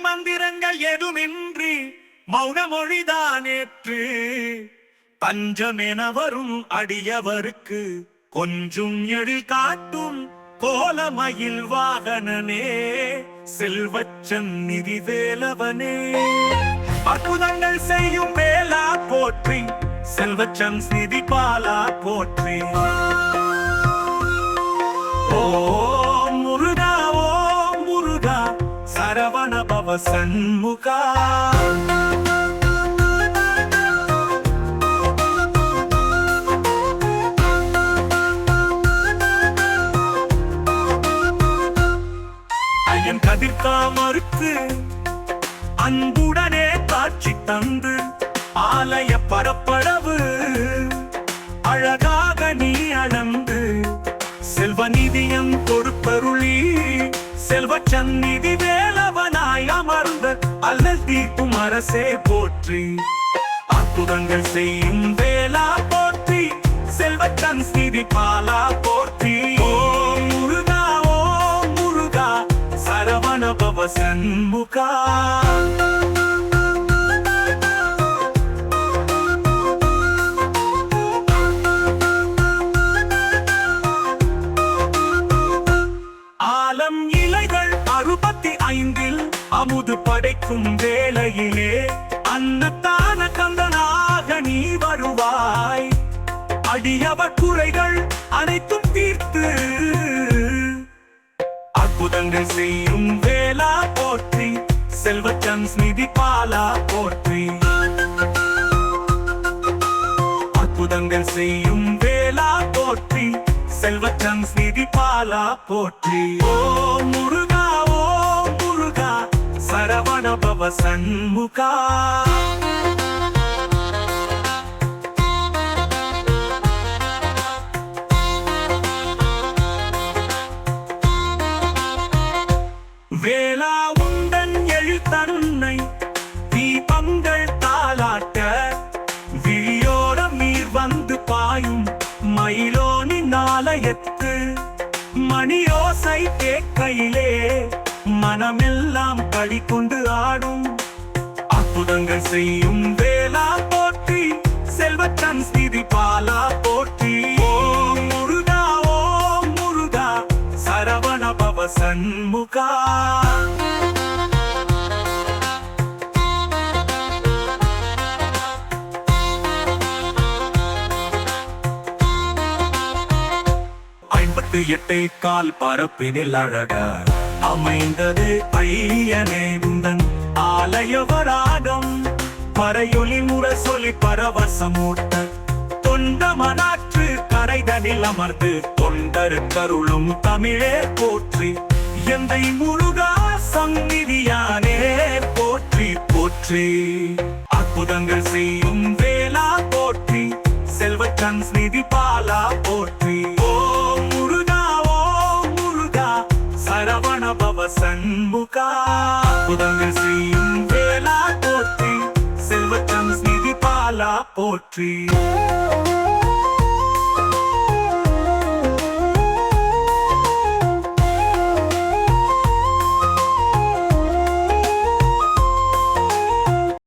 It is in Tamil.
மந்திரங்கள் எதுமின்றி மௌன மொழிதான் ஏற்று பஞ்சமென வரும் அடியவருக்கு கொஞ்சம் எழில் காட்டும் கோலமயில் வாகனனே. செல்வச்சன் நிதி வேலவனே. அற்புதங்கள் செய்யும் வேலா போற்றி செல்வச்சன் நிதி பாலா போற்றி. ஓ சரவண பவ சண்முகா. ஐயன் கதிர்காமருக்கு அன்புடனே காட்சி தந்து ஆலய பரப்பளவு அழகாக நீ அளந்து செல்வ நிதியம் பொறுப்பருளி செல்வ சந்நிதி அல்லல் அரசே போற்றி. அற்புதங்கள் செய்யும் வேளா போற்றி. செல்வத்தன் ஸ்திதி பாலா போற்றி. ஓம் முருகா ஓம் முருகா சரவண பவ சண்முகா. அமுது படைக்கும் வேளையிலே அன்னத்தான கந்தனாக நீ வருவாய். அடியவர் குறைகள் அனைத்தும் தீர்த்து அற்புதங்கள் செய்யும் வேலா போற்றி செல்வச்சன் ஸ்மிதி பாலா போற்றி. அற்புதங்கள் செய்யும் வேலா போற்றி செல்வச்சன் ஸ்மிதி பாலா போற்றி. ஓ முருகன் சரவணபவ சண்முகா வேளா உண்டன் எழுத்தன்னை தீபங்கள் தாளாட்ட விழியோட நீர் வந்து பாயும் மயிலோனி நாளையத்து மணியோசை கேட்கையிலே மனமெல்லாம் களி கொண்டு ஆடும். அற்புதங்கள் செய்யும் வேளா போற்றி செல்வத்தன் ஸ்திதி பாலா போற்றி. ஓம் முருகா ஓம் முருகா சரவண பவ சண்முகா. எட்டை கால் பரப்பினில் அழகார். அமைந்தது ஐயனே உந்தன் ஆலயவராகம். பறையொலி முரசொலி பரவசமூட்ட. தொண்ட மனாற்று கரைதனில் அமர்ந்து தொண்டரு கருளும் தமிழே போற்றி. எந்தை முருகா சந்நிதியானே போற்றி போற்றி. அற்புதங்கள் செய்யும் சண்முகா. அற்புதங்கள் செய்யும் வேளா போற்றி செல்வச்சம் ஸ்நிதி பாலா போற்றி.